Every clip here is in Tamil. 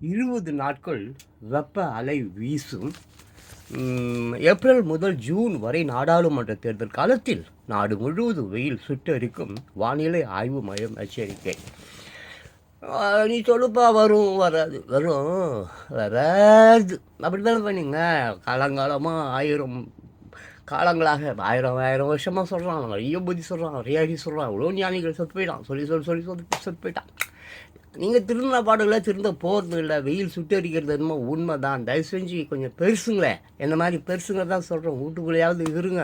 இருபது நாட்கள் வெப்ப அலை வீசும். ஏப்ரல் முதல் ஜூன் வரை நாடாளுமன்ற தேர்தல் காலத்தில் நாடு முழுவதும் வெயில் சுட்டரிக்கும் வானிலை ஆய்வு மையம் எச்சரிக்கை. நீ சொல்லுப்பா வரும் வராது. வரும் வராது. அப்படி தானே பண்ணிங்க காலங்காலமாக ஆயிரம் காலங்களாக ஆயிரம் ஆயிரம் வருஷமாக சொல்கிறான் நிறைய புத்தி சொல்கிறான் நிறைய சொல்கிறான் இவ்வளோ ஞானிகள் செத்து போயிட்டான். சொல்லி சொல்லி சொல்லி சொல்லி செத்து போயிட்டான். நீங்கள் திருந்த பாடல்களை திருந்த போகிறது இல்லை வெயில் சுட்டரிக்கிறது என்னமோ உண்மை தான் தயவு செஞ்சு கொஞ்சம் பெருசுங்களே. என்ன மாதிரி பெருசுங்க தான் சொல்கிறோம் வீட்டுக்குள்ளேயாவது இருங்க.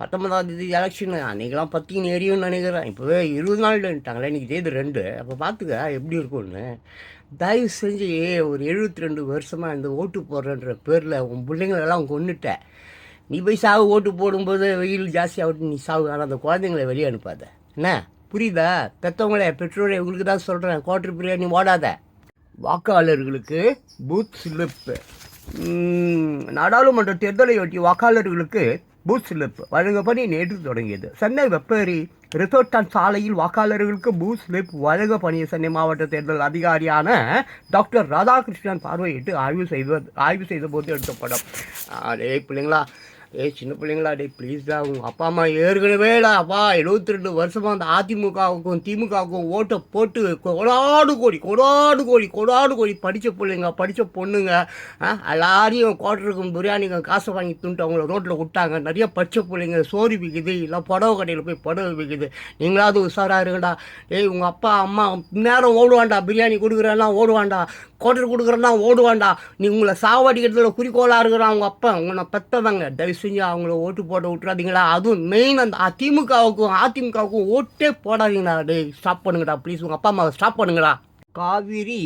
பத்தொன்பதாம் தேதி எலெக்ஷனு அன்றைக்கெலாம் பத்தின்னு எரியும்னு நினைக்கிறேன். இப்போவே இருபது நாள்ன்ட்டாங்களே இன்றைக்கி தேதி ரெண்டு. அப்போ பார்த்துக்க எப்படி இருக்கும்னு. தயவு செஞ்சு ஒரு எழுபத்தி ரெண்டு வருஷமாக இந்த ஓட்டு போடுறன்ற பேரில் உன் பிள்ளைங்களெல்லாம் கொண்டுட்டேன் நீ போய் சாவு ஓட்டு போடும்போது வெயில் ஜாஸ்தியாகட்டும் நீ சாவு ஆனால் அந்த குழந்தைங்களை வெளியே அனுப்பாத. என்ன? புரியுதா? பெற்றவங்களே பெற்றோரை உங்களுக்கு தான் சொல்கிறேன் குவார்டர் பிரியாணி ஓடாத. வாக்காளர்களுக்கு பூத் ஸ்லிப்பு நாடாளுமன்ற தேர்தலையொட்டி வாக்காளர்களுக்கு பூத் ஸ்லிப் வழங்கப்படி நேற்று தொடங்கியது. சென்னை வெப்பேரி ரிசோர்டான் சாலையில் வாக்காளர்களுக்கு பூத் ஸ்லிப் வழங்க பணிய சென்னை மாவட்ட தேர்தல் அதிகாரியான டாக்டர் ராதாகிருஷ்ணன் பார்வையிட்டு ஆய்வு செய்வது ஆய்வு செய்த போது எடுத்த படம். அதே பிள்ளைங்களா ஏய் சின்ன பிள்ளைங்களா டேய் ப்ளீஸ்டா உங்கள் அப்பா அம்மா ஏற்கனவேடா அப்பா எழுபத்தி ரெண்டு வருஷமாக அந்த அதிமுகவுக்கும் திமுகவுக்கும் ஓட்டை போட்டு கொடாடு கோடி கொடாடு கோடி கொடாடு கோடி படித்த பிள்ளைங்க படித்த பொண்ணுங்க ஆ, எல்லாரையும் குவார்டருக்கும் பிரியாணிக்கு காசை வாங்கி துண்டு அவங்கள ரோட்டில் விட்டாங்க. நிறைய படித்த பிள்ளைங்க சோறு விற்குது இல்லை புடவை கடையில் போய் புடவை விற்குது நீங்களாவது உஷாராக இருங்கடா. ஏய் உங்கள் அப்பா அம்மா நேரம் ஓடுவாண்டா பிரியாணி கொடுக்குறேன்னா ஓடுவாண்டா குவார்டர் கொடுக்குறேன்னா ஓடுவாண்டா நீ உங்களை சாவடிக்கிறதுல குறிக்கோளாக இருக்கிறான் அவங்க அப்பா. உங்களை பெற்றவங்க தயவு செஞ்சு அவங்கள ஓட்டு போட விட்டுறாதீங்களா? அதுவும் மெயின் அந்த அதிமுகவுக்கும் அதிமுகவுக்கும் ஓட்டே போடாதீங்களா டே ஸ்டாப் பண்ணுங்கடா ப்ளீஸ் உங்கள் அப்பா அம்மாவை ஸ்டாப் பண்ணுங்கடா. காவிரி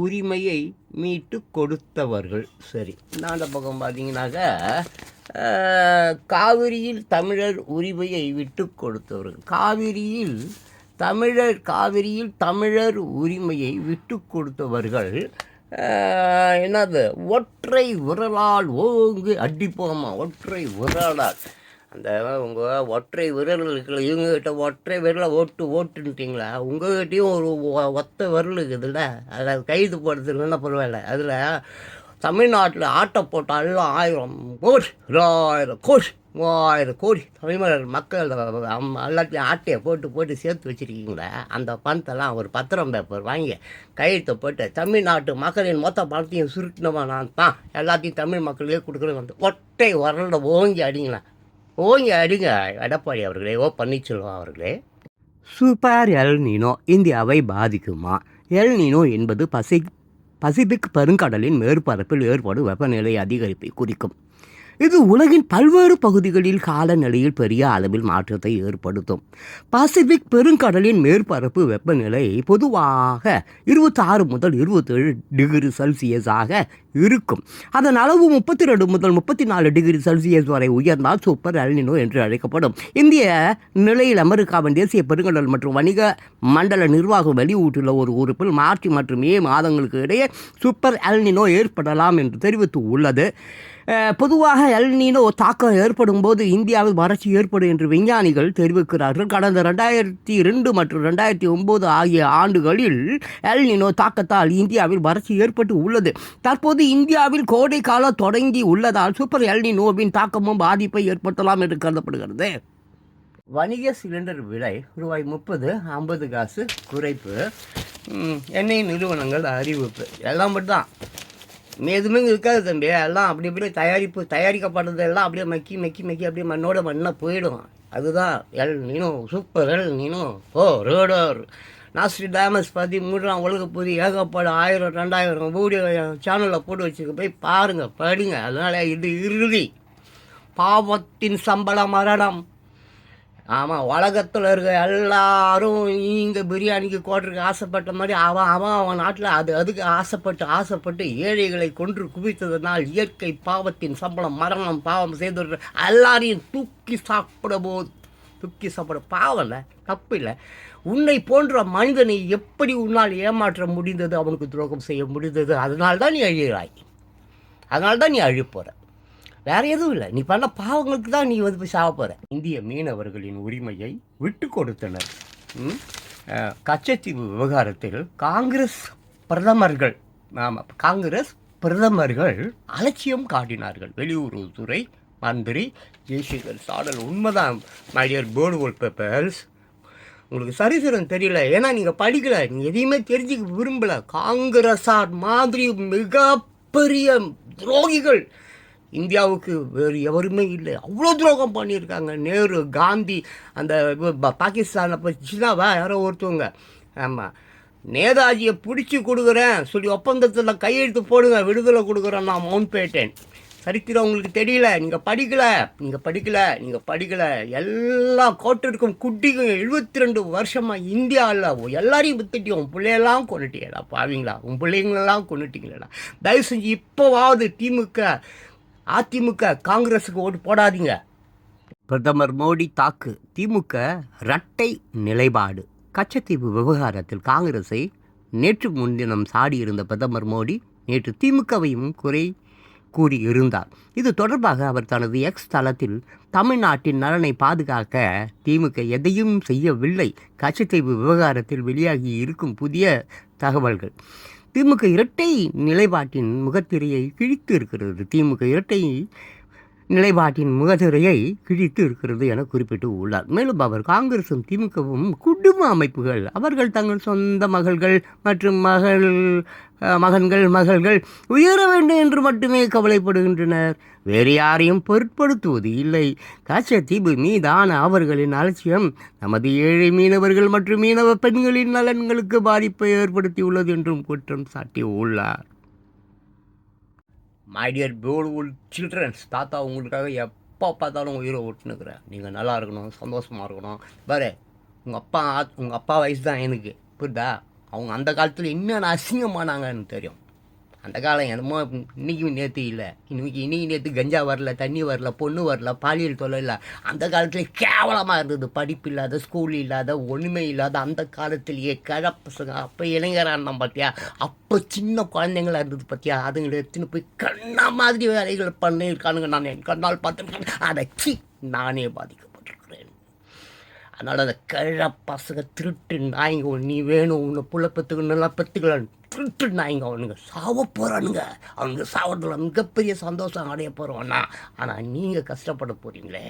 உரிமையை மீட்டு கொடுத்தவர்கள். சரி இந்த பக்கம் பார்த்தீங்கன்னாக்க காவிரியில் தமிழர் உரிமையை விட்டு கொடுத்தவர்கள். காவிரியில் தமிழர் காவிரியில் தமிழர் உரிமையை விட்டு கொடுத்தவர்கள் என்னது? ஒற்றை விரலால் ஓங்கு அடிப்போமா? ஒற்றை விரலால். அந்த உங்கள் ஒற்றை விரல் இருக்குல்ல இவங்ககிட்ட ஒற்றை விரலை ஓட்டு ஓட்டுன்ட்டிங்களா? உங்கள்கிட்டையும் ஒரு ஒத்த விரல் இருக்குதுல்ல? அதில் கைது போடுறதுக்குன்னா பரவாயில்ல. அதில் தமிழ்நாட்டில் ஆட்டை போட்டாலும் ஆயிரம் கோஷ் ஆயிரம் கோஷ் மூவாயிரம் கோடி தமிழ் மக்கள் எல்லாத்தையும் ஆட்டையை போட்டு போட்டு சேர்த்து வச்சுருக்கீங்களே அந்த பணத்தெல்லாம் ஒரு பத்திரம் பேப்பர் வாங்கி கையெழுத்தை போட்டு தமிழ்நாட்டு மக்களின் மொத்த பணத்தையும் சுருட்டினவா நான் தான். எல்லாத்தையும் தமிழ் மக்களுக்கே கொடுக்குறது வந்து ஒட்டை வரல ஓங்கி அடிங்களேன். ஓங்கி அடிங்க எடப்பாடி அவர்களே ஓ பன்னீர்செல்வம் அவர்களே. சூப்பர் எல் நீனோ இந்தியாவை பாதிக்குமா? எல் நீனோ என்பது பசி பசிபிக் பெருங்கடலின் மேற்பரப்பில் ஏற்படும் வெப்பநிலை அதிகரிப்பை குறிக்கும். இது உலகின் பல்வேறு பகுதிகளில் காலநிலையில் பெரிய அளவில் மாற்றத்தை ஏற்படுத்தும். பசிபிக் பெருங்கடலின் மேற்பரப்பு வெப்பநிலை பொதுவாக இருபத்தாறு முதல் இருபத்தேழு டிகிரி செல்சியஸாக இருக்கும். அதன் அளவு முப்பத்தி ரெண்டு முதல் முப்பத்தி நாலு டிகிரி செல்சியஸ் வரை உயர்ந்தால் சூப்பர் அல்னினோ என்று அழைக்கப்படும். இந்திய நிலையில் அமெரிக்காவின் தேசிய பெருங்கடல் மற்றும் வணிக மண்டல நிர்வாகம் வெளியிட்டுள்ள ஒரு உறுப்பில் மார்ச் மற்றும் மே மாதங்களுக்கு இடையே சூப்பர் அல்னினோ ஏற்படலாம் என்று தெரிவித்து உள்ளது. பொதுவாக எல்நீனோ தாக்கம் ஏற்படும் போது இந்தியாவில் வறட்சி ஏற்படும் என்று விஞ்ஞானிகள் தெரிவிக்கிறார்கள். கடந்த ரெண்டாயிரத்தி ரெண்டு மற்றும் ரெண்டாயிரத்தி ஒம்பது ஆகிய ஆண்டுகளில் எல்நீனோ தாக்கத்தால் இந்தியாவில் வறட்சி ஏற்பட்டு உள்ளது. தற்போது இந்தியாவில் கோடை காலம் தொடங்கி உள்ளதால் சூப்பர் எல்நீனோவின் தாக்கமும் பாதிப்பை ஏற்படுத்தலாம் என்று கருதப்படுகிறது. வணிக சிலிண்டர் விலை ரூபாய் முப்பது ஐம்பது காசு குறைப்பு. எண்ணெய் நிறுவனங்கள் அறிவிப்பு. எல்லாம் மட்டும் தான் எதுவுமே இருக்காது தம்பி. எல்லாம் அப்படி அப்படியே தயாரிப்பு தயாரிக்கப்படுறது எல்லாம் அப்படியே மக்கி மக்கி மக்கி அப்படியே மண்ணோட மண்ணாக போயிடும். அதுதான் எல் நீனும் சூப்பர் எல் நீனும் ஓ ரோடர் நாஸ்ட்ரி டேமஸ் பற்றி மூன்றாம் உலக புதி ஏகப்பட ஆயிரம் ரெண்டாயிரம் வீடியோ சேனலில் போட்டு வச்சுக்க போய் பாருங்கள் படிங்க. அதனால் இது இறுதி. பாவத்தின் சம்பள மரணம். ஆமாம் உலகத்தில் இருக்க எல்லாரும் இங்கே பிரியாணிக்கு கோட்டருக்கு ஆசைப்பட்ட மாதிரி அவன் அவன் அவன் நாட்டில் அது அதுக்கு ஆசைப்பட்டு ஆசைப்பட்டு ஏழைகளை கொன்று குவித்ததனால் இயற்கை பாவத்தின் சம்பளம் மரணம் பாவம் செய்து எல்லாரையும் தூக்கி சாப்பிட போது தூக்கி சாப்பிட. பாவம் இல்லை தப்பு இல்லை. உன்னை போன்ற மனிதனை எப்படி உன்னால் ஏமாற்ற முடிந்தது? அவனுக்கு துரோகம் செய்ய முடிந்தது? அதனால்தான் தான் நீ அழிகிறாய் அதனால்தான் நீ அழிப்போற வேற எதுவும் இல்லை. நீ பண்ண பாவங்களுக்கு தான் நீ வந்து போய் சாவ இந்திய மீனவர்களின் உரிமையை விட்டு கொடுத்தனர். கச்சத்தீவு விவகாரத்தில் காங்கிரஸ் பிரதமர்கள் ஆமாம் காங்கிரஸ் பிரதமர்கள் அலட்சியம் காட்டினார்கள். வெளியுறவுத்துறை மந்திரி ஜெய்சங்கர் சாடல் உண்மைதான். மைடியர் போர்டு பேப்பர்ஸ் உங்களுக்கு சரிசரம் தெரியல. ஏன்னா நீங்கள் படிக்கல. நீங்கள் எதையுமே தெரிஞ்சுக்க விரும்பல. காங்கிரஸார் மாதிரி மிகப்பெரிய துரோகிகள். இந்தியாவுக்கு வேறு எவருமே இல்லை. அவ்வளோ துரோகம் பண்ணியிருக்காங்க. நேரு காந்தி அந்த பாகிஸ்தானை பற்றிதான் யாரோ ஒருத்தவங்க. ஆமாம் நேதாஜியை பிடிச்சி கொடுக்குறேன் சொல்லி ஒப்பந்தத்தில் கையெழுத்து போடுங்க விடுதலை கொடுக்குறேன் நான் மவுண்ட் பேட்டன் சரித்திரம் உங்களுக்கு தெரியல. நீங்கள் படிக்கலை. நீங்கள் படிக்கலை. நீங்கள் படிக்கலை. எல்லா கோட்டிற்கும் குட்டிக்கும் எழுபத்தி ரெண்டு வருஷமாக இந்தியாவில் எல்லாரையும் வித்துட்டியும் உன் பிள்ளையெல்லாம் கொண்டுட்டீங்களா பாவீங்களா? உன் பிள்ளைங்களெல்லாம் கொண்டுட்டீங்களா தயவு செஞ்சு இப்போவாவது திமுக அதிமுக காங்கிரஸுக்கு ஓட்டு போடாதீங்க. பிரதமர் மோடி தாக்கு திமுக இரட்டை நிலைப்பாடு. கச்சத்தீவு விவகாரத்தில் காங்கிரஸை நேற்று முன்தினம் சாடியிருந்த பிரதமர் மோடி நேற்று திமுகவையும் குறை கூறியிருந்தார். இது தொடர்பாக அவர் தனது எக்ஸ் தளத்தில் தமிழ்நாட்டின் நலனை பாதுகாக்க திமுக எதையும் செய்யவில்லை. கச்சத்தீவு விவகாரத்தில் வெளியாகி இருக்கும் புதிய தகவல்கள். திமுக இரட்டை நிலைப்பாட்டின் முகத்திரையை கிழித்து இருக்கிறது. திமுக இரட்டை நிலைப்பாட்டின் முகத்திரையை கிழித்து இருக்கிறது என குறிப்பிட்டு உள்ளார். மேலும் அவர் காங்கிரசும் திமுகவும் குடும்ப அமைப்புகள் அவர்கள் தங்கள் சொந்த மகள்கள் மற்றும் மகள் மகன்கள் மகள்கள் உயர வேண்டும் என்று மட்டுமே கவலைப்படுகின்றனர். வேறு யாரையும் பொருட்படுத்துவது இல்லை. காட்சத்தீவு மீதான அவர்களின் அலட்சியம் நமது ஏழை மீனவர்கள் மற்றும் மீனவ பெண்களின் நலன்களுக்கு பாதிப்பை ஏற்படுத்தியுள்ளது என்றும் குற்றம் சாட்டியுள்ளார். மை டியர் பியூட்டிஃபுல் சில்ட்ரன்ஸ் தாத்தா உங்களுக்காக எப்போ பார்த்தாலும் உயிரை ஒட்டுனுக்குறேன் நீங்கள் நல்லா இருக்கணும் சந்தோஷமாக இருக்கணும். பாரு உங்கள் அப்பா உங்கள் அப்பா வயசு தான் எனக்கு. புரியுதா? அவங்க அந்த காலத்தில் என்னென்ன அசிங்கமானாங்கன்னு தெரியும். அந்த காலம் என்னமோ இன்றைக்கும் நேற்று இல்லை. இன்னைக்கு இன்னைக்கு நேற்று கஞ்சா வரல தண்ணி வரல பொண்ணு வரல பாலியல் தொழில் இல்லை. அந்த காலத்தில் கேவலமாக இருந்தது. படிப்பு இல்லாத ஸ்கூல் இல்லாத ஒன்றுமே இல்லாத அந்த காலத்திலேயே கிழ பசங்க அப்போ இளைஞரான பார்த்தியா அப்போ சின்ன குழந்தைங்களா இருந்தது பார்த்தியா அதுங்களை எடுத்துன்னு போய் கண்ணா மாதிரி வேலைகள் பண்ணியிருக்கானுங்க. நான் என் கண்ணால் பார்த்துருக்கேன். அதை சி நானே பாதிக்கப்பட்டிருக்கிறேன். அதனால் அந்த கிழ பசங்க திருட்டு நாய்ங்க நீ வேணும் உன்னை புள்ள பத்துக்கணும் நல்லா பெற்றுக்கலாம் திருட்டு நாய்ங்க அவனுங்க. சாவ போகிறானுங்க அவனுங்க சாவறதுல மிகப்பெரிய சந்தோஷம் அடைய போகிறோம்னா ஆனால் நீங்கள் கஷ்டப்பட போகிறீங்களே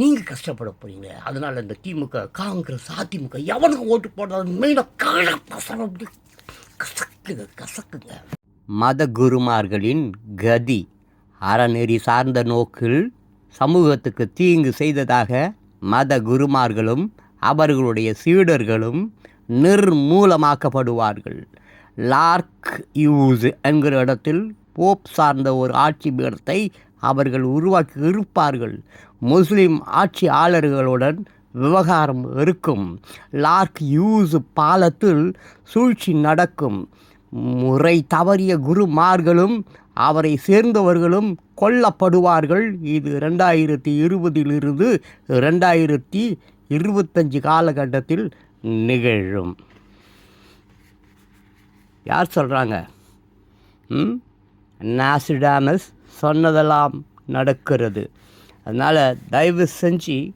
நீங்கள் கஷ்டப்பட போகிறீங்களே அதனால் இந்த திமுக காங்கிரஸ் அதிமுக எவனுக்கு ஓட்டு போடுறது மெயினாக கால பசங்க அப்படி கசக்குங்க கசக்குங்க. மத குருமார்களின் கதி அறநெறி சார்ந்த நோக்கில் சமூகத்துக்கு தீங்கு செய்ததாக மத குருமார்களும் அவர்களுடைய சீடர்களும் நிர்மூலமாக்கப்படுவார்கள். லார்க் யூஸ் என்கிற இடத்தில் போப் சார்ந்த ஒரு ஆட்சி பீடத்தை அவர்கள் உருவாக்கி இருப்பார்கள். முஸ்லிம் ஆட்சியாளர்களுடன் விவகாரம் இருக்கும். லார்க் யூஸ் பாலத்தில் சூழ்ச்சி நடக்கும். முறை தவறிய குருமார்களும் அவரை சேர்ந்தவர்களும் கொல்லப்படுவார்கள். இது ரெண்டாயிரத்தி இருபதிலிருந்து ரெண்டாயிரத்தி இருபத்தஞ்சு காலகட்டத்தில் நிகழும். யார் சொல்கிறாங்க ம்? நாசிடாமஸ் சொன்னதெல்லாம் நடக்கிறது. அதனால் தயவு செஞ்சு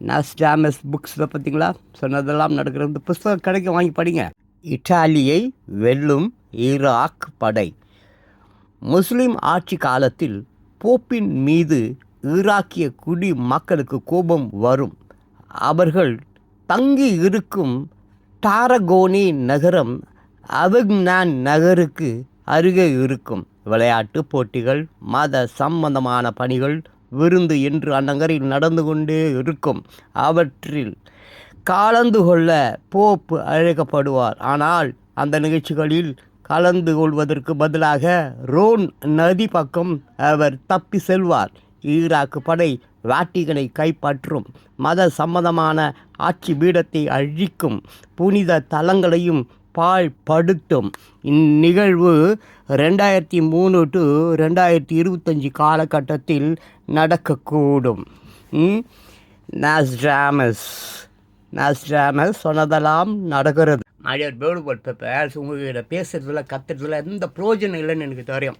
நாஸ்டாமஸ் புக்ஸில் பார்த்தீங்களா? சொன்னதெல்லாம் நடக்கிறது. இந்த புஸ்தகம் கடைக்கு வாங்கி படிங்க. இட்டாலியை வெல்லும் ஈராக் படை. முஸ்லீம் ஆட்சி காலத்தில் போப்பின் மீது ஈராக்கிய குடி மக்களுக்கு கோபம் வரும். அவர்கள் தங்கி இருக்கும் டாரகோனி நகரம் அவங்னான் நகருக்கு அருகே இருக்கும். விளையாட்டு போட்டிகள் மத சம்பந்தமான பணிகள் விருந்து என்று அந்நகரில் நடந்து கொண்டே இருக்கும். அவற்றில் கலந்து கொள்ள போப்பு அழைக்கப்படுவார். ஆனால் அந்த நிகழ்ச்சிகளில் கலந்து கொள்வதற்கு பதிலாக ரோன் நதி பக்கம் அவர் தப்பி செல்வார். ஈராக்கு படை வாட்டிகனை கைப்பற்றும் மத சம்பந்தமான ஆட்சி பீடத்தை அழிக்கும் புனித தலங்களையும் பாழ்படுத்தும் இந்நிகழ்வு ரெண்டாயிரத்தி மூணு டு ரெண்டாயிரத்தி இருபத்தஞ்சி காலகட்டத்தில் நடக்கக்கூடும். நாஸ்ட்ராமஸ் நாஸ்ட்ராமஸ் சொன்னதெல்லாம் நடக்கிறது. மைடியர் பேர்டு பேப்பர்ஸ் உங்ககிட்ட பேசுகிறதுல கத்துறதுல எந்த பிரயோஜனம் இல்லைன்னு எனக்கு தெரியும்.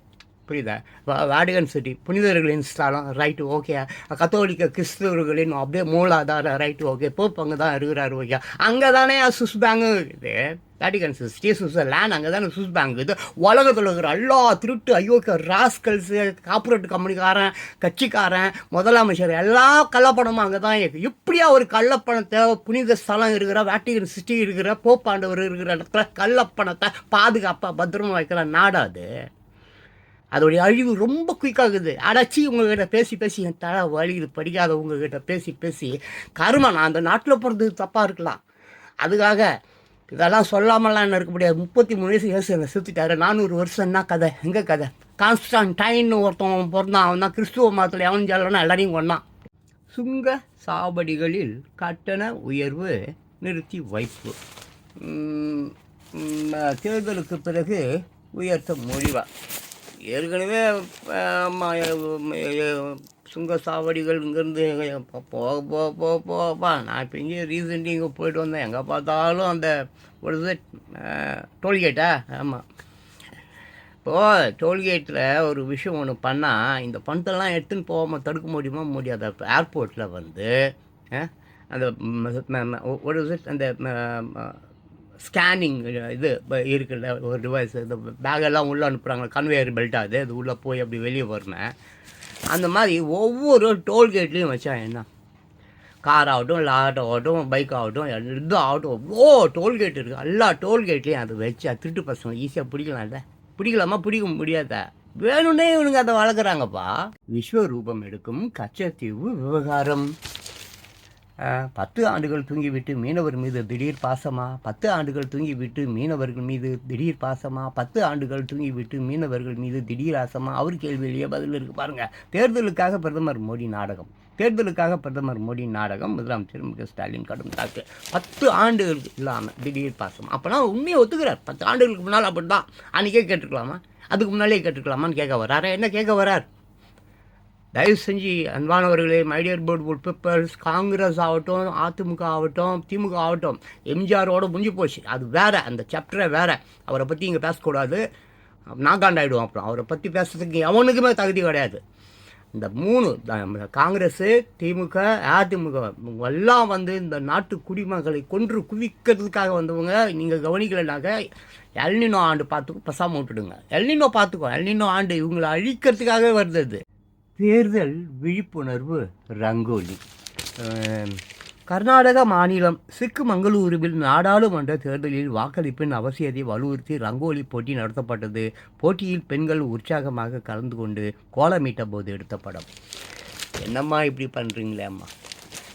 புரியுதா? வா- சிட்டி புனிதர்களின் ஸ்தலம் ரைட்டு ஓகே கத்தோலிக்க கிறிஸ்தவர்களின் அப்படியே மூலாதார ரைட்டு ஓகே போப் அங்கே தான் இருக்கிறாரு ஓகே அங்கே தானே சுஸ் பேங்கு. இருக்குது வேடிகன் சிட்டி சுவிட்சர்லேண்ட் அங்கே தானே சுஸ் பேங்க். இது உலகத்தில் இருக்கிற எல்லா திருட்டு ஐயோக்க ராஸ்கல்ஸு கார்பரேட் கம்பெனிக்காரன் கட்சிக்காரன் முதலமைச்சர் எல்லா கள்ளப்பணமும் அங்கே தான் இருக்குது இப்படியா ஒரு கள்ளப்பணத்தை புனித ஸ்தலம் இருக்கிற வேட்டிகன் சிட்டி இருக்கிற போப்பாண்டவர் இருக்கிற இடத்துல கள்ளப்பணத்தை பாதுகாப்பாக பத்திரமா வைக்கிற நாடாது அதோடைய அழிவு ரொம்ப குயிக்காகுது அடைச்சி உங்ககிட்ட பேசி பேசி என் தலை வலிக்குது படிக்காத உங்ககிட்ட பேசி பேசி. கரும நான் அந்த நாட்டில் பிறந்தது தப்பாக இருக்கலாம். அதுக்காக இதெல்லாம் சொல்லாமலாம் இருக்க முடியாது. முப்பத்தி மூணு வயசு இயேசு என்னை சுற்றிட்டாரு நானூறு வருஷம்னா கதை எங்கே கதை? கான்ஸ்டான்டைன்னு ஒருத்தன் பிறந்தான். அவன் தான் கிறிஸ்துவ மதத்தில் எவன் ஜாலனா எல்லாரையும் கொண்டான் சுங்க சாவடிகளில் கட்டண உயர்வு நிறுத்தி வைப்பு. தேர்தலுக்கு பிறகு உயர்த்த முடிவா? ஏற்கனவே சுங்க சாவடிகள் இங்கேருந்து போக போக போக போகப்பா நான் இப்போ இங்கே ரீசெண்ட்லி இங்கே போயிட்டு வந்தேன். எங்கே பார்த்தாலும் அந்த ஒரு டோல்கேட்டா ஆமாம் இப்போது டோல்கேட்டில் ஒரு விஷயம் ஒன்று பண்ணால் இந்த பணத்தெல்லாம் எடுத்துன்னு போகாமல் தடுக்க முடியுமா முடியாது? இப்போ ஏர்போர்ட்டில் வந்து அந்த ஒரு அந்த ஸ்கேனிங் இது இருக்குல்ல ஒரு டிவைஸ் இந்த பேகெல்லாம் உள்ளே அனுப்புகிறாங்க கன்வேயர் பெல்ட் அது அது உள்ளே போய் அப்படி வெளியே வரணும் அந்த மாதிரி ஒவ்வொரு டோல்கேட்லேயும் வச்சா என்ன? கார் ஆகட்டும் இல்லை ஆட்டோ ஆகட்டும் பைக் ஆகட்டும் இது ஆகட்டும் ஓ டோல்கேட் இருக்குது எல்லா டோல்கேட்லேயும் அதை வச்சா திருட்டு பசங்க ஈஸியாக பிடிக்கலாம்ல? பிடிக்கலாமா பிடிக்க முடியாத? வேணும்னே இவனுங்க அதை வளர்க்குறாங்கப்பா. விஸ்வரூபம் எடுக்கும் கச்சத்தீவு விவகாரம். பத்து ஆண்டுகள் தூங்கிவிட்டு மீனவர் மீது திடீர் பாசமா? பத்து ஆண்டுகள் தூங்கிவிட்டு மீனவர்கள் மீது திடீர் பாசமா? பத்து ஆண்டுகள் தூங்கிவிட்டு மீனவர்கள் மீது திடீர் ஆசமா? அவர் கேள்வியிலேயே பதில் இருக்கு. பாருங்க தேர்தலுக்காக பிரதமர் மோடி நாடகம். தேர்தலுக்காக பிரதமர் மோடி நாடகம் முதலமைச்சர் மு ஸ்டாலின் கடும் தாக்கு. பத்து ஆண்டுகளுக்கு இல்லாமல் திடீர் பாசம்? அப்போனா உண்மையை ஒத்துக்கிறார். பத்து ஆண்டுகளுக்கு முன்னால் அப்படி தான் அன்றைக்கே கேட்டுருக்கலாமா? அதுக்கு முன்னாலே கேட்டுருக்கலாமான்னு கேட்க வர்றாரு. என்ன கேட்க வரார் தயவு செஞ்சு அன்பானவர்களே மைடியர் போர்டு வுட் காங்கிரஸ் ஆகட்டும் அதிமுக ஆகட்டும் திமுக ஆகட்டும் எம்ஜிஆரோட முடிஞ்சு போச்சு. அது வேறு அந்த சாப்டரே வேறு. அவரை பற்றி இங்கே பேசக்கூடாது. நாகாண்டாயிடுவோம் அப்புறம். அவரை பற்றி பேசுறதுக்கு எவனுக்குமே தகுதி கிடையாது. இந்த மூணு த- காங்கிரஸு திமுக அதிமுக எல்லாம் வந்து இந்த நாட்டு குடிமக்களை கொன்று குவிக்கிறதுக்காக வந்தவங்க. நீங்கள் கவனிக்கலைனாக்க எல்னினோ ஆண்டு பார்த்து பசாமல் விட்டுடுங்க. எல்னினோ பார்த்துக்கோ. எல்னினோ ஆண்டு இவங்களை அழிக்கிறதுக்காகவே வருது அது. தேர்தல் விழிப்புணர்வு ரங்கோலி. கர்நாடக மாநிலம் சிக்குமங்களூருவில் நாடாளுமன்ற தேர்தலில் வாக்களிப்பின் அவசியத்தை வலியுறுத்தி ரங்கோலி போட்டி நடத்தப்பட்டது. போட்டியில் பெண்கள் உற்சாகமாக கலந்து கொண்டு கோலமிட்ட போது எடுத்த படம். என்னம்மா இப்படி பண்ணுறீங்களே அம்மா?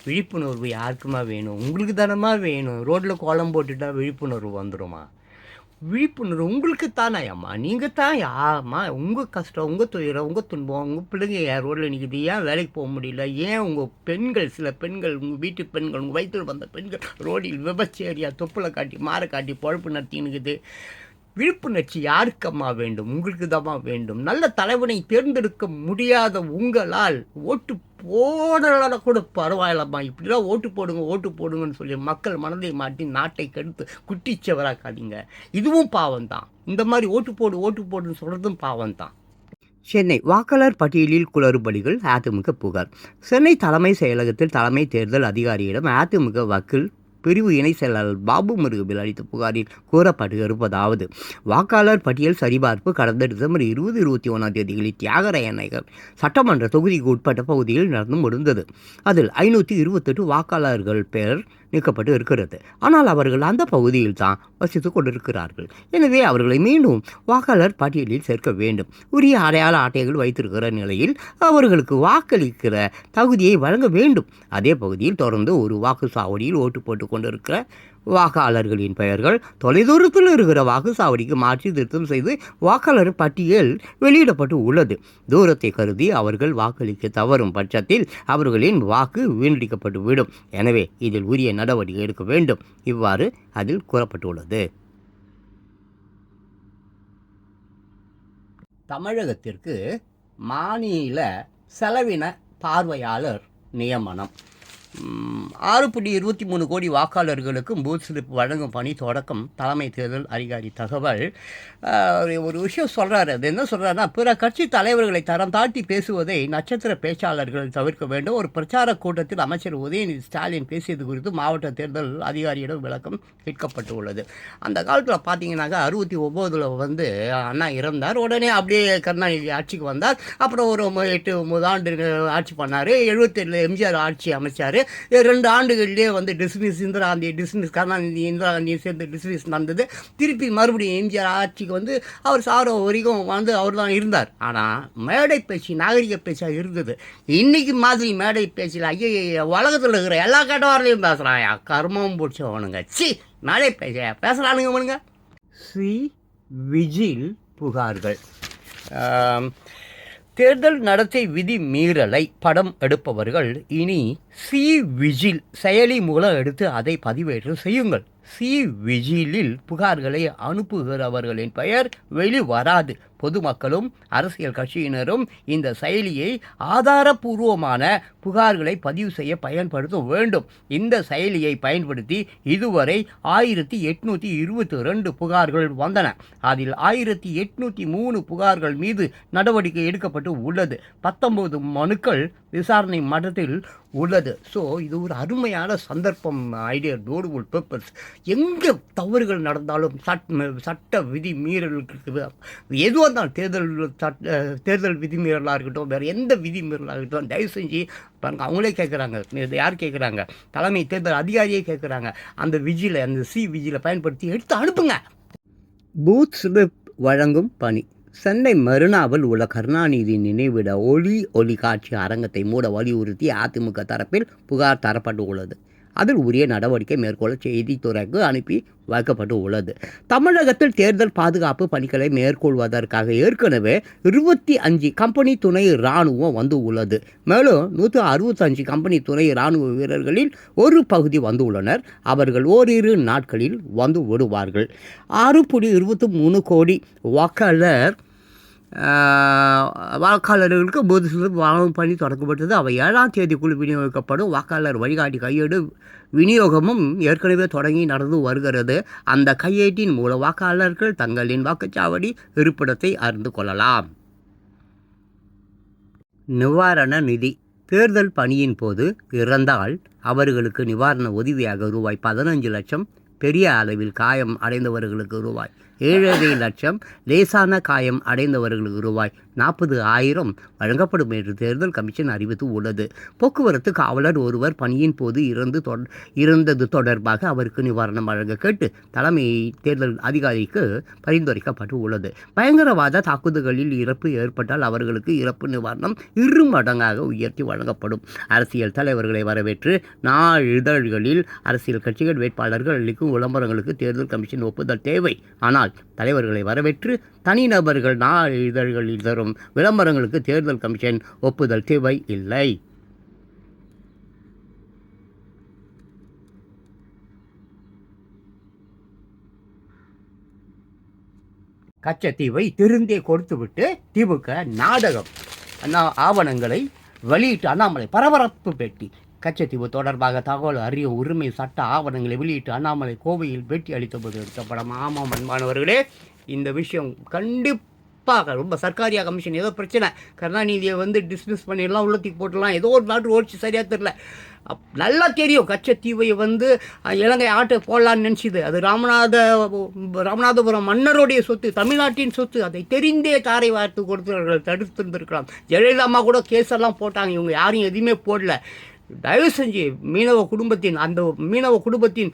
விழிப்புணர்வு யாருக்குமா வேணும்? உங்களுக்கு தானம்மா வேணும்? ரோட்டில் கோலம் போட்டுட்டா விழிப்புணர்வு வந்துடுமா விழிப்புணர்வு உங்களுக்கு தானே அம்மா. நீங்கள் தான் யாம்மா உங்கள் கஷ்டம் உங்கள் துயரம் உங்கள் துன்பம் உங்கள் பிள்ளைங்க யார் ரோட்டில் நிற்கிது ஏன் வேலைக்கு போக முடியல ஏன் உங்கள் பெண்கள் சில பெண்கள் உங்கள் வீட்டு பெண்கள் உங்கள் வயிற்றில் வந்த பெண்கள் ரோடில் விபச்சேரியா தொப்புளை காட்டி மாற காட்டி பழப்பு நடத்தினுக்குது விழிப்புணர்ச்சி யாருக்கம்மா வேண்டும்? உங்களுக்கு தாம்மா வேண்டும். நல்ல தலைவனை தேர்ந்தெடுக்க முடியாத உங்களால் ஓட்டு போடலாம் கூட பரவாயில்லம்மா. இப்படிலாம் ஓட்டு போடுங்க ஓட்டு போடுங்கன்னு சொல்லி மக்கள் மனதை மாட்டி நாட்டை கெடுத்து குட்டிச்சவராக்காதீங்க. இதுவும் பாவம் தான் இந்த மாதிரி ஓட்டு போடு ஓட்டு போடுன்னு சொல்கிறதும் பாவம் தான் சென்னை வாக்காளர் பட்டியலில் குளறுபடிகள் அதிமுக புகார். சென்னை தலைமை செயலகத்தில் தலைமை தேர்தல் அதிகாரியிடம் அதிமுக வக்கீல் பிரிவு இணை செயலாளர் பாபு முருகபில் அளித்த புகாரில் கூறப்பட்டு இருப்பதாவது. வாக்காளர் பட்டியல் சரிபார்ப்பு கடந்த டிசம்பர் இருபது இருபத்தி ஒன்றாம் தேதிகளில் தியாகராய நகர் சட்டமன்ற தொகுதிக்கு உட்பட்ட பகுதியில் நடந்து முடிந்தது. அதில் ஐநூற்றி இருபத்தெட்டு வாக்காளர்கள் பெயர் நீக்கப்பட்டு இருக்கிறது. ஆனால் அவர்கள் அந்த பகுதியில் தான் வசித்து கொண்டிருக்கிறார்கள். எனவே அவர்களை மீண்டும் வாக்காளர் பட்டியலில் சேர்க்க வேண்டும். உரிய அடையாள அட்டைகள் வைத்திருக்கிற நிலையில் அவர்களுக்கு வாக்களிக்கிற தகுதியை வழங்க வேண்டும். அதே பகுதியில் தொடர்ந்து ஒரு வாக்கு சாவடியில் ஓட்டு போட்டு கொண்டிருக்கிற வாக்காளர்களின் பெயர்கள் தொலைதூரத்தில் இருக்கிற வாக்குச்சாவடிக்கு மாற்றி திருத்தம் செய்து வாக்காளர் பட்டியல் வெளியிடப்பட்டு உள்ளது. தூரத்தை கருதி அவர்கள் வாக்களிக்க தவறும் பட்சத்தில் அவர்களின் வாக்கு வீணடிக்கப்பட்டு விடும் எனவே இதில் உரிய நடவடிக்கை எடுக்க வேண்டும். இவ்வாறு அதில் கூறப்பட்டுள்ளது. தமிழகத்திற்கு மாநில செலவின பார்வையாளர் நியமனம். ஆறு புள்ளி இருபத்தி மூணு கோடி வாக்காளர்களுக்கும் பூத் ஸ்லிப் வழங்கும் பணி தொடக்கம். தலைமை தேர்தல் அதிகாரி தகவல். ஒரு- ஒரு விஷயம் சொல்கிறாரு அது என்ன சொல்கிறாருன்னா பிற கட்சி தலைவர்களை தரம் தாழ்த்தி பேசுவதை நட்சத்திர பேச்சாளர்கள் தவிர்க்க வேண்டும். ஒரு பிரச்சார கூட்டத்தில் அமைச்சர் உதயநிதி ஸ்டாலின் பேசியது குறித்து மாவட்ட தேர்தல் அதிகாரியிடம் விளக்கம் கேட்கப்பட்டு உள்ளது அந்த காலத்தில் பார்த்தீங்கன்னாக்கா அறுபத்தி ஒம்போதில் வந்து அண்ணா இறந்தார். உடனே அப்படியே கருணாநிதி ஆட்சிக்கு வந்தார். அப்புறம் ஒரு எட்டு ஒம்பது ஆண்டு ஆட்சி பண்ணார். எழுபத்தேழில் எம்ஜிஆர் ஆட்சி அமைச்சார். ரெண்டு ஆண்டுகள்லேயே வந்து டிஸ்மிஸ் இந்திரா காந்தி டிஸ்மிஸ் கருணாநிதி இந்திரா காந்தியை சேர்ந்து டிஸ்மிஸ் நடந்தது. திருப்பி மறுபடியும் எம்ஜிஆர் ஆட்சிக்கு வந்து அவர் சாரோ வரைக்கும் வந்து அவர் தான் இருந்தார். ஆனால் மேடை பேச்சு நாகரிக பேச்சாக இருந்தது. இன்னைக்கு மாதிரி மேடை பேச்சில் ஐயோ உலகத்தில் இருக்கிற எல்லா கட்டவாரிலையும் பேசுகிறாயா கர்மம் பிடிச்சவனுங்க. சி மேடை பேச்ச பேசுகிறானுங்க அவனுங்க சி விஜில் புகார்கள். தேர்தல் நடத்தை விதி மீறலை படம் எடுப்பவர்கள் இனி சி விஜில் செயலி மூலம் எடுத்து அதை பதிவேற்றம் செய்யுங்கள். சி விஜிலில் புகார்களை அனுப்புகிறவர்களின் பெயர் வெளிவராது. பொதுமக்களும் அரசியல் கட்சியினரும் இந்த செயலியை ஆதாரபூர்வமான புகார்களை பதிவு செய்ய பயன்படுத்த வேண்டும். இந்த செயலியை பயன்படுத்தி இதுவரை ஆயிரத்தி எட்நூற்றி இருபத்தி ரெண்டு புகார்கள் வந்தன. அதில் ஆயிரத்தி எட்நூற்றி மூணு புகார்கள் மீது நடவடிக்கை எடுக்கப்பட்டு உள்ளது. பத்தொன்பது மனுக்கள் விசாரணை மட்டத்தில் உள்ளது. ஸோ இது ஒரு அருமையான சந்தர்ப்பம் ஐடியா டோடுபுல் பேப்பர்ஸ். எங்கே தவறுகள் நடந்தாலும் சட்ட சட்ட விதி மீறலுக்கு எதுவாக இருந்தாலும் தேர்தல் சட்ட தேர்தல் விதிமீறலாக இருக்கட்டும் வேறு எந்த விதிமீறலாக இருக்கட்டும் தயவு செஞ்சு பாருங்கள் அவங்களே கேட்குறாங்க இது யார் கேட்குறாங்க தலைமை தேர்தல் அதிகாரியே கேட்குறாங்க அந்த விஜியில் அந்த சி விஜியில் பயன்படுத்தி எடுத்து அனுப்புங்க. பூத் ஸ்லிப் வழங்கும் பணி. சென்னை மெரினாவில் உள்ள கருணாநிதி நினைவிட ஒளி ஒளி காட்சி அரங்கத்தை மூட வலியுறுத்தி அதிமுக தரப்பில் புகார் தரப்பட்டு உள்ளது அதில் உரிய நடவடிக்கை மேற்கொள்ள செய்தித்துறைக்கு அனுப்பி வைக்கப்பட்டு உள்ளது. தமிழகத்தில் தேர்தல் பாதுகாப்பு பணிகளை மேற்கொள்வதற்காக ஏற்கனவே இருபத்தி அஞ்சு கம்பெனி துணை இராணுவம் வந்து உள்ளது. மேலும் நூற்றி அறுபத்தஞ்சு கம்பெனி துணை இராணுவ வீரர்களில் ஒரு பகுதி வந்து உள்ளனர். அவர்கள் ஓரிரு நாட்களில் வந்து விடுவார்கள். ஆறு புள்ளி இருபத்தி மூணு கோடி வாக்காளர் வாக்காளர்களுக்கு பொது சிறப்பு வழங்கும் பணி தொடங்கப்பட்டது. அவை ஏழாம் தேதிக்குள் விநியோகிக்கப்படும். வாக்காளர் வழிகாட்டி கையேடு விநியோகமும் ஏற்கனவே தொடங்கி நடந்து வருகிறது. அந்த கையேட்டின் மூலம் வாக்காளர்கள் தங்களின் வாக்குச்சாவடி இருப்பிடத்தை அறிந்து கொள்ளலாம். நிவாரண நிதி. தேர்தல் பணியின் போது இறந்தால் அவர்களுக்கு நிவாரண உதவியாக ரூபாய் பதினஞ்சு லட்சம் பெரிய அளவில் காயம் அடைந்தவர்களுக்கு ரூபாய் ஏழரை லட்சம் லேசான காயம் அடைந்தவர்களுக்கு ரூபாய் நாற்பது ஆயிரம் வழங்கப்படும் என்று தேர்தல் கமிஷன் அறிவித்து உள்ளது. போக்குவரத்து காவலர் ஒருவர் பணியின் போது இறந்து தொட இருந்தது தொடர்பாக அவருக்கு நிவாரணம் வழங்க கேட்டு தலைமை தேர்தல் அதிகாரிக்கு பரிந்துரைக்கப்பட்டு உள்ளது. பயங்கரவாத தாக்குதல்களில் இறப்பு ஏற்பட்டால் அவர்களுக்கு இறப்பு நிவாரணம் இரு மடங்காக உயர்த்தி வழங்கப்படும். அரசியல் தலைவர்களை வரவேற்று நாளிதழ்களில் அரசியல் கட்சிகள் வேட்பாளர்கள் அளிக்கும் விளம்பரங்களுக்கு தேர்தல் கமிஷன் ஒப்புதல் தேவை. ஆனால் தலைவர்களை வரவேற்று தனிநபர்கள் நாளிதழ்களில் தரும் விளம்பரங்களுக்கு தேர்தல் கமிஷன் ஒப்புதல் தேவை இல்லை கச்சத்தீவை திருந்தே கொடுத்துவிட்டு திமுக நாடகம் ஆவணங்களை வெளியிட்டு அண்ணாமலை பரபரப்பு பேட்டி. கச்சத்தீவு தொடர்பாக தகவல் அறிய உரிமை சட்ட ஆவணங்களை வெளியிட்டு அண்ணாமலை கோவையில் பேட்டி அளித்தபோது எடுத்த படம் ஆமாம் அன்பானவர்களே இந்த விஷயம் கண்டிப்பாக ரொம்ப சர்க்காரியா கமிஷன் ஏதோ பிரச்சனை. கருணாநிதியை வந்து டிஸ்மிஸ் பண்ணிடலாம் உள்ளத்துக்கு போட்டுடலாம். ஏதோ ஒரு நாட்டு ஓடிச்சு சரியாக தெரில அப் நல்லா தெரியும் கச்சத்தீவை வந்து இலங்கை ஆட்டை போடலான்னு நினச்சிது. அது ராமநாத ராமநாதபுரம் மன்னருடைய சொத்து தமிழ்நாட்டின் சொத்து. அதை தெரிந்தே தாரை வார்த்து கொடுத்து தடுத்திருந்திருக்கலாம். ஜெயலலிதா அம்மா கூட கேஸெல்லாம் போட்டாங்க. இவங்க யாரும் எதுவுமே போடல. தயவு செஞ்சு மீனவ குடும்பத்தின் அந்த மீனவ குடும்பத்தின்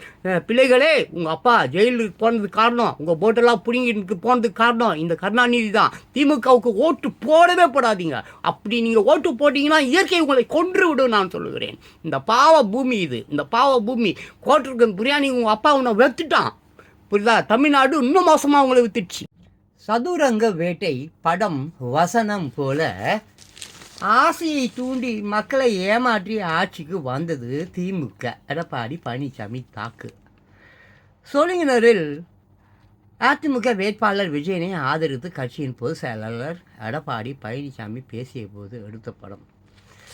பிள்ளைகளே உங்கள் அப்பா ஜெயிலுக்கு போனதுக்கு காரணம் உங்கள் போட்டெல்லாம் பிடுங்கிட்டு போனதுக்கு காரணம் இந்த கருணாநிதி தான். திமுகவுக்கு ஓட்டு போடவே போடாதீங்க. அப்படி நீங்கள் ஓட்டு போட்டிங்கன்னா இயற்கை உங்களை கொன்று விடும் நான் சொல்லுகிறேன். இந்த பாவ பூமி இது. இந்த பாவ பூமி கோட்டிருக்க பிரியாணி உங்கள் அப்பா உன்னை வெத்துட்டான் புரியுதா? தமிழ்நாடு இன்னும் மோசமாக உங்களை வித்துடுச்சு. சதுரங்க வேட்டை படம் வசனம் போல ஆசையை தூண்டி மக்களை ஏமாற்றி ஆட்சிக்கு வந்தது திமுக. எடப்பாடி பழனிசாமி தாக்கு. சோழிங்கனரில் அதிமுக வேட்பாளர் விஜயனை ஆதரித்து கட்சியின் பொதுச் செயலாளர் எடப்பாடி பழனிசாமி பேசிய போது எடுத்த படம்.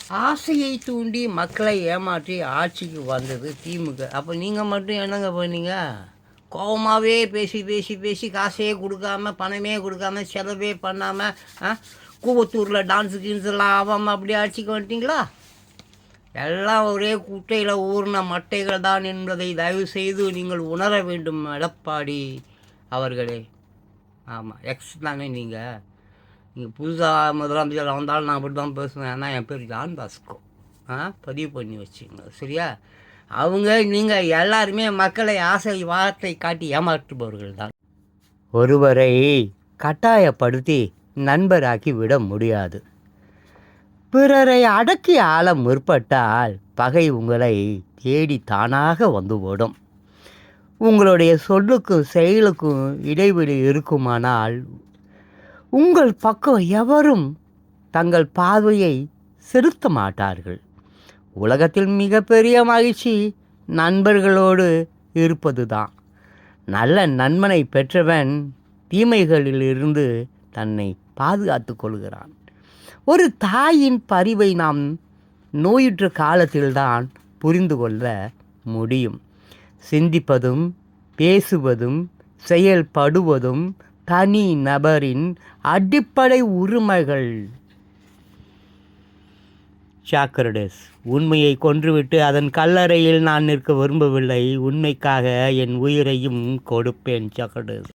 ஆசையை தூண்டி மக்களை ஏமாற்றி ஆட்சிக்கு வந்தது திமுக. அப்போ நீங்கள் மட்டும் என்னங்க பண்ணீங்க? கோபமாகவே பேசி பேசி பேசி காசையே கொடுக்காம பணமே கொடுக்காம செலவே பண்ணாமல் கூவத்தூரில் டான்ஸு கீன்ஸெல்லாம் ஆகாமல் அப்படியே அடிச்சுக்க வந்துட்டிங்களா? எல்லாம் ஒரே குட்டையில் ஊர்ன மட்டைகள் தான் என்பதை தயவு செய்து நீங்கள் உணர வேண்டும் எடப்பாடி அவர்களே. ஆமாம் எக்ஸ் தானே நீங்கள் நீங்கள் புதுசாக முதலமைச்சர் வந்தாலும் நான் அப்படி தான் பேசுவேன். ஏன்னா என் பேர் ஜான் பாஸ்கோ ஆ பதிவு பண்ணி வச்சுங்க சரியா? அவங்க நீங்கள் எல்லாருமே மக்களை ஆசை வார்த்தை காட்டி ஏமாற்றுபவர்கள் தான். ஒருவரை கட்டாயப்படுத்தி நண்பராக்கி விட முடியாது. பிறரை அடக்கி ஆள முற்பட்டால் பகை உங்களை தேடி தானாக வந்து ஓடும். உங்களுடைய சொல்லுக்கும் செயலுக்கும் இடைவெளி இருக்குமானால் உங்கள் பக்கம் எவரும் தங்கள் பார்வையை செலுத்த மாட்டார்கள். உலகத்தில் மிகப்பெரிய மகிழ்ச்சி நண்பர்களோடு இருப்பது தான் நல்ல நண்பனை பெற்றவன் தீமைகளிலிருந்து தன்னை பாதுகாத்து கொள்கிறான் ஒரு தாயின் பரிவை நாம் நோயுற்ற காலத்தில்தான் புரிந்து கொள்ள முடியும். சிந்திப்பதும் பேசுவதும் செயல்படுவதும் தனி நபரின் அடிப்படை உரிமைகள். சாக்ரடஸ் உண்மையை கொன்றுவிட்டு அதன் கல்லறையில் நான் நிற்க விரும்பவில்லை. உண்மைக்காக என் உயிரையும் கொடுப்பேன் சாக்ரடஸ்.